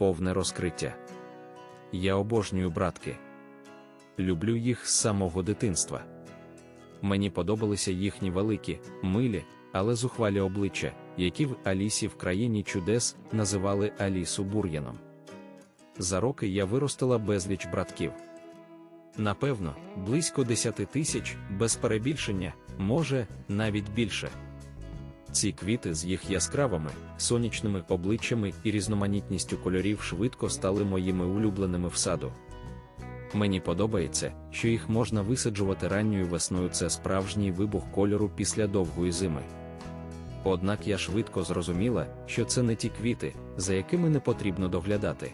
повне розкриття. Я обожнюю братки. Люблю їх з самого дитинства. Мені подобалися їхні великі, милі, але зухвалі обличчя, які в Алісі в країні чудес називали Алісу Бур'яном. За роки я виростила безліч братків. Напевно, близько 10 тисяч, без перебільшення, може, навіть більше. Ці квіти з їх яскравими, сонячними обличчями і різноманітністю кольорів швидко стали моїми улюбленими в саду. Мені подобається, що їх можна висаджувати ранньою весною це справжній вибух кольору після довгої зими. Однак я швидко зрозуміла, що це не ті квіти, за якими не потрібно доглядати.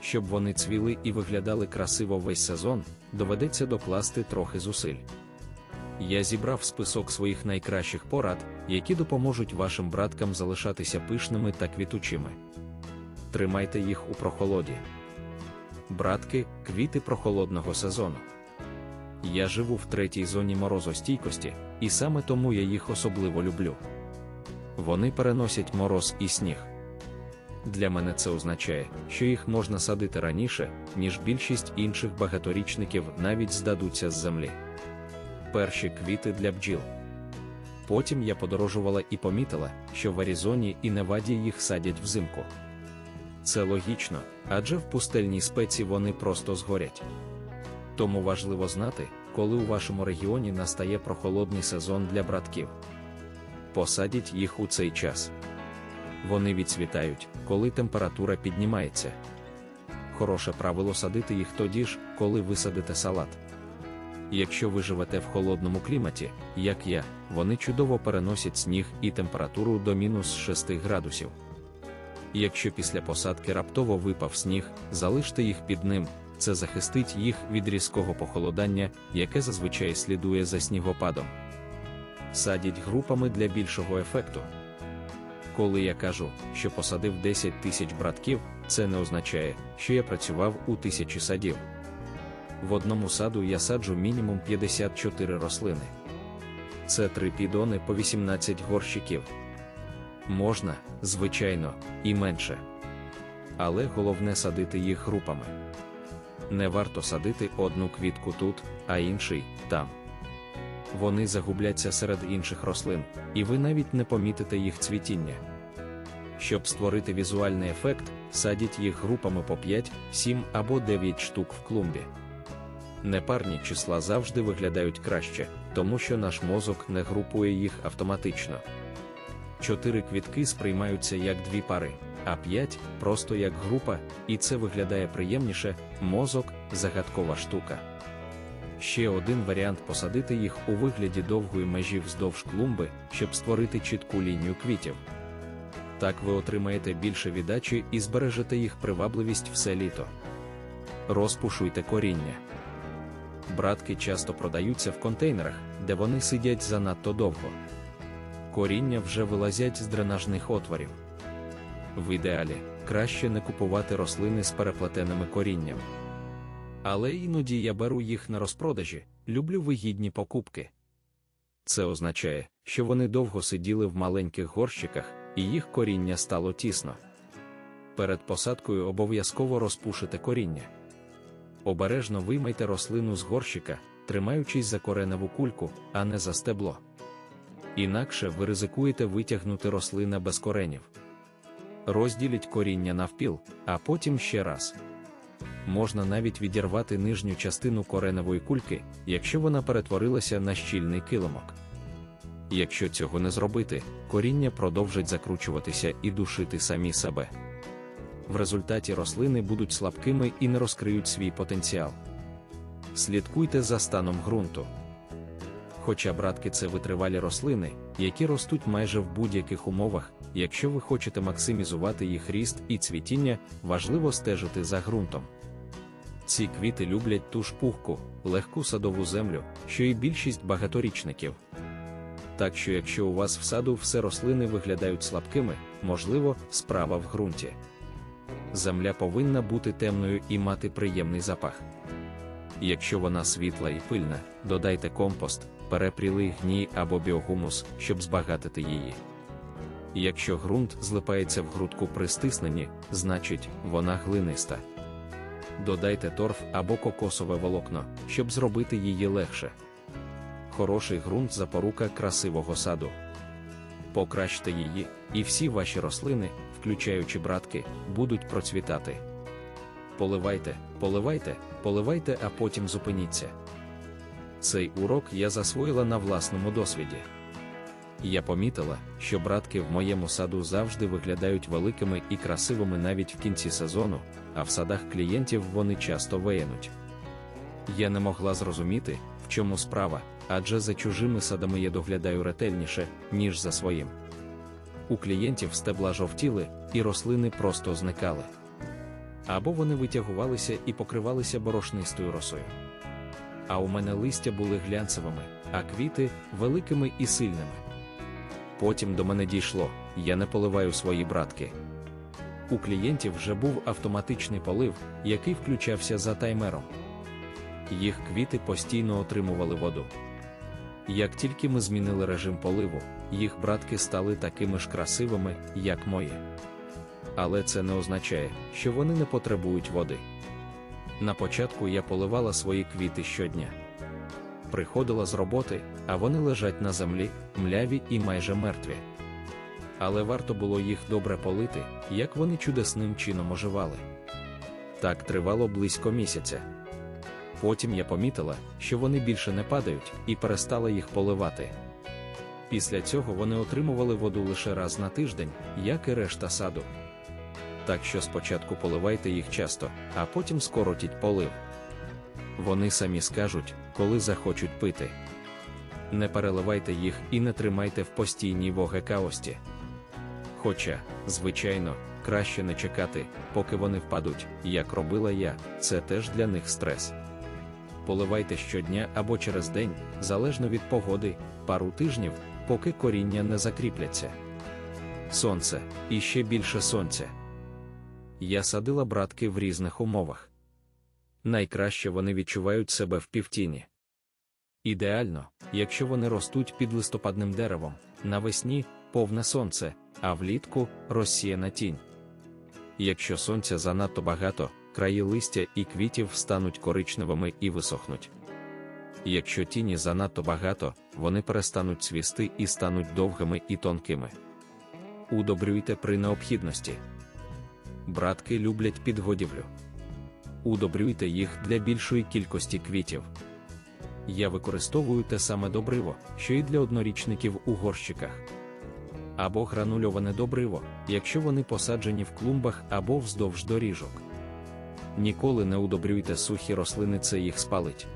Щоб вони цвіли і виглядали красиво весь сезон, доведеться докласти трохи зусиль. Я зібрав список своїх найкращих порад, які допоможуть вашим браткам залишатися пишними та квітучими. Тримайте їх у прохолоді. Братки, квіти прохолодного сезону. Я живу в третій зоні морозостійкості, і саме тому я їх особливо люблю. Вони переносять мороз і сніг. Для мене це означає, що їх можна садити раніше, ніж більшість інших багаторічників навіть здадуться з землі. Перші квіти для бджіл. Потім я подорожувала і помітила, що в Аризоні і Неваді їх садять взимку. Це логічно, адже в пустельній спеці вони просто згорять. Тому важливо знати, коли у вашому регіоні настає прохолодний сезон для братків. Посадіть їх у цей час. Вони відцвітають, коли температура піднімається. Хороше правило садити їх тоді ж, коли ви садите салат. Якщо ви живете в холодному кліматі, як я, вони чудово переносять сніг і температуру до мінус 6 градусів. Якщо після посадки раптово випав сніг, залиште їх під ним, це захистить їх від різкого похолодання, яке зазвичай слідує за снігопадом. Садіть групами для більшого ефекту. Коли я кажу, що посадив 10 тисяч братків, це не означає, що я працював у тисячі садів. В одному саду я саджу мінімум 54 рослини. Це три підони по 18 горщиків. Можна, звичайно, і менше. Але головне садити їх групами. Не варто садити одну квітку тут, а інший там. Вони загубляться серед інших рослин, і ви навіть не помітите їх цвітіння. Щоб створити візуальний ефект, садіть їх групами по 5, 7 або 9 штук в клумбі. Непарні числа завжди виглядають краще, тому що наш мозок не групує їх автоматично. Чотири квітки сприймаються як дві пари, а п'ять просто як група, і це виглядає приємніше, мозок загадкова штука. Ще один варіант посадити їх у вигляді довгої межі вздовж клумби, щоб створити чітку лінію квітів. Так ви отримаєте більше віддачі і збережете їх привабливість все літо. Розпушуйте коріння. Братки часто продаються в контейнерах, де вони сидять занадто довго. Коріння вже вилазять з дренажних отворів. В ідеалі краще не купувати рослини з переплетеними корінням. Але іноді я беру їх на розпродажі, люблю вигідні покупки. Це означає, що вони довго сиділи в маленьких горщиках, і їх коріння стало тісно. Перед посадкою обов'язково розпушите коріння. Обережно виймайте рослину з горщика, тримаючись за кореневу кульку, а не за стебло. Інакше ви ризикуєте витягнути рослина без коренів. Розділіть коріння навпіл, а потім ще раз. Можна навіть відірвати нижню частину кореневої кульки, якщо вона перетворилася на щільний килимок. Якщо цього не зробити, коріння продовжать закручуватися і душити самі себе. В результаті рослини будуть слабкими і не розкриють свій потенціал. Слідкуйте за станом ґрунту. Хоча братки це витривалі рослини, які ростуть майже в будь-яких умовах, якщо ви хочете максимізувати їх ріст і цвітіння, важливо стежити за ґрунтом. Ці квіти люблять ту ж пухку, легку садову землю, що і більшість багаторічників. Так що, якщо у вас в саду все рослини виглядають слабкими, можливо, справа в ґрунті. Земля повинна бути темною і мати приємний запах. Якщо вона світла і пильна, додайте компост, перепрілий гній або біогумус, щоб збагатити її. Якщо ґрунт злипається в грудку при стисненні, значить вона глиниста. Додайте торф або кокосове волокно, щоб зробити її легше. Хороший ґрунт запорука красивого саду. Покращте її, і всі ваші рослини, включаючи братки, будуть процвітати. Поливайте, поливайте, поливайте, а потім зупиніться. Цей урок я засвоїла на власному досвіді. Я помітила, що братки в моєму саду завжди виглядають великими і красивими навіть в кінці сезону, а в садах клієнтів вони часто виянуть. Я не могла зрозуміти, чому справа, адже за чужими садами я доглядаю ретельніше, ніж за своїм. У клієнтів стебла жовтіли, і рослини просто зникали. Або вони витягувалися і покривалися борошнистою росою. А у мене листя були глянцевими, а квіти великими і сильними. Потім до мене дійшло, я не поливаю свої братки. У клієнтів вже був автоматичний полив, який включався за таймером. Їх квіти постійно отримували воду. Як тільки ми змінили режим поливу, їх братки стали такими ж красивими, як мої. Але це не означає, що вони не потребують води. На початку я поливала свої квіти щодня. Приходила з роботи, а вони лежать на землі, мляві і майже мертві. Але варто було їх добре полити, як вони чудесним чином оживали. Так тривало близько місяця. Потім я помітила, що вони більше не падають, і перестала їх поливати. Після цього вони отримували воду лише раз на тиждень, як і решта саду. Так що спочатку поливайте їх часто, а потім скоротіть полив. Вони самі скажуть, коли захочуть пити. Не переливайте їх і не тримайте в постійній вогекаості. Хоча, звичайно, краще не чекати, поки вони впадуть, як робила я, це теж для них стрес. Поливайте щодня або через день, залежно від погоди, пару тижнів, поки коріння не закріпляться. Сонце і ще більше сонця. Я садила братки в різних умовах. Найкраще вони відчувають себе в півтіні. Ідеально, якщо вони ростуть під листопадним деревом, навесні повне сонце, а влітку розсіяна тінь. Якщо сонця занадто багато, краї листя і квітів стануть коричневими і висохнуть. Якщо тіні занадто багато, вони перестануть цвісти і стануть довгими і тонкими. Удобрюйте при необхідності. Братки люблять підгодівлю. Удобрюйте їх для більшої кількості квітів. Я використовую те саме добриво, що і для однорічників у горщиках. Або гранульоване добриво, якщо вони посаджені в клумбах або вздовж доріжок. Ніколи не удобрюйте сухі рослини, це їх спалить.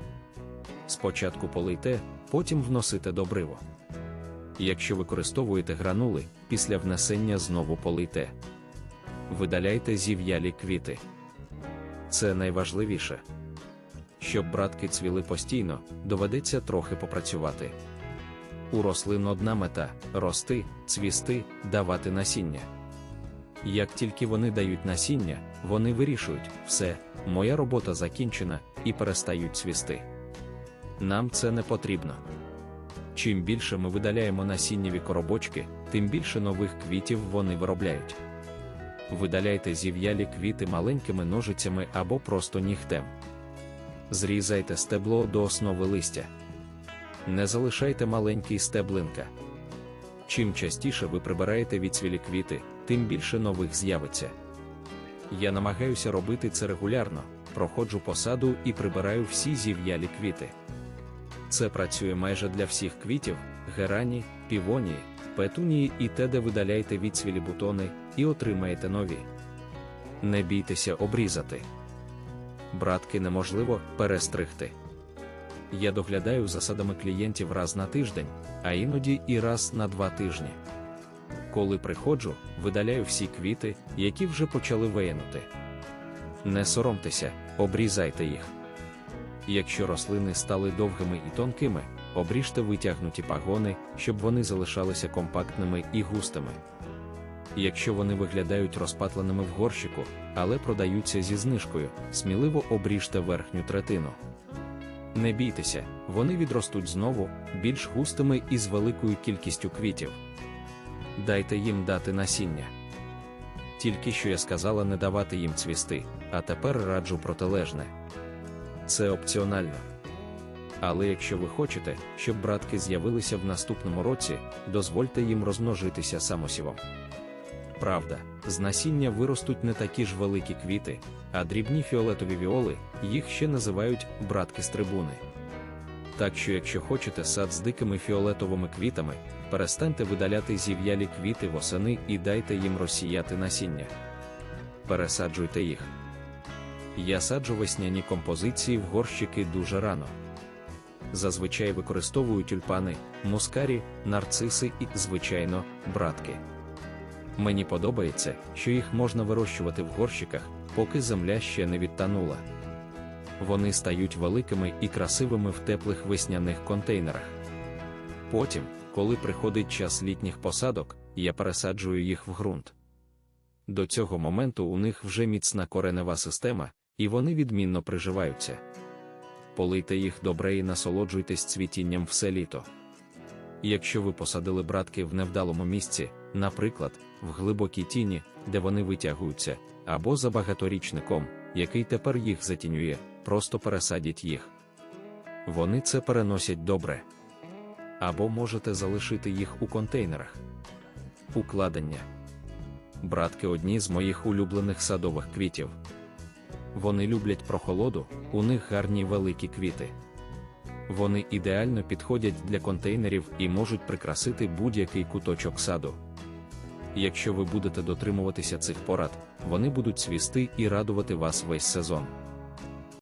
Спочатку полийте, потім вносите добриво. Якщо використовуєте гранули, після внесення знову полийте. Видаляйте зів'ялі квіти. Це найважливіше. Щоб братки цвіли постійно, доведеться трохи попрацювати. У рослин одна мета рости, цвісти, давати насіння. Як тільки вони дають насіння, вони вирішують, все, моя робота закінчена, і перестають цвісти. Нам це не потрібно. Чим більше ми видаляємо насіннєві коробочки, тим більше нових квітів вони виробляють. Видаляйте зів'ялі квіти маленькими ножицями або просто нігтем. Зрізайте стебло до основи листя. Не залишайте маленький стеблинка. Чим частіше ви прибираєте відцвілі квіти, тим більше нових з'явиться. Я намагаюся робити це регулярно, проходжу посаду і прибираю всі зів'ялі квіти. Це працює майже для всіх квітів, герані, півонії, петунії і те, де видаляйте відцвілі бутони і отримаєте нові. Не бійтеся обрізати. Братки неможливо перестригти. Я доглядаю за садами клієнтів раз на тиждень, а іноді і раз на два тижні. Коли приходжу, видаляю всі квіти, які вже почали виянути. Не соромтеся, обрізайте їх. Якщо рослини стали довгими і тонкими, обріжте витягнуті пагони, щоб вони залишалися компактними і густими. Якщо вони виглядають розпатленими в горщику, але продаються зі знижкою, сміливо обріжте верхню третину. Не бійтеся, вони відростуть знову, більш густими і з великою кількістю квітів. Дайте їм дати насіння. Тільки що я сказала не давати їм цвісти, а тепер раджу протилежне. Це опціонально. Але якщо ви хочете, щоб братки з'явилися в наступному році, дозвольте їм розмножитися самосівом. Правда, з насіння виростуть не такі ж великі квіти, а дрібні фіолетові віоли, їх ще називають братки з трибуни. Так що, якщо хочете сад з дикими фіолетовими квітами, перестаньте видаляти зів'ялі квіти восени і дайте їм розсіяти насіння. Пересаджуйте їх. Я саджу весняні композиції в горщики дуже рано. Зазвичай використовую тюльпани, мускарі, нарциси і, звичайно, братки. Мені подобається, що їх можна вирощувати в горщиках, поки земля ще не відтанула. Вони стають великими і красивими в теплих весняних контейнерах. Потім, коли приходить час літніх посадок, я пересаджую їх в ґрунт. До цього моменту у них вже міцна коренева система, і вони відмінно приживаються. Полийте їх добре і насолоджуйтесь цвітінням все літо. Якщо ви посадили братки в невдалому місці, наприклад, в глибокій тіні, де вони витягуються, або за багаторічником, який тепер їх затінює, просто пересадіть їх. Вони це переносять добре. Або можете залишити їх у контейнерах. Укладення. Братки одні з моїх улюблених садових квітів. Вони люблять прохолоду, у них гарні великі квіти. Вони ідеально підходять для контейнерів і можуть прикрасити будь-який куточок саду. Якщо ви будете дотримуватися цих порад, вони будуть цвісти і радувати вас весь сезон.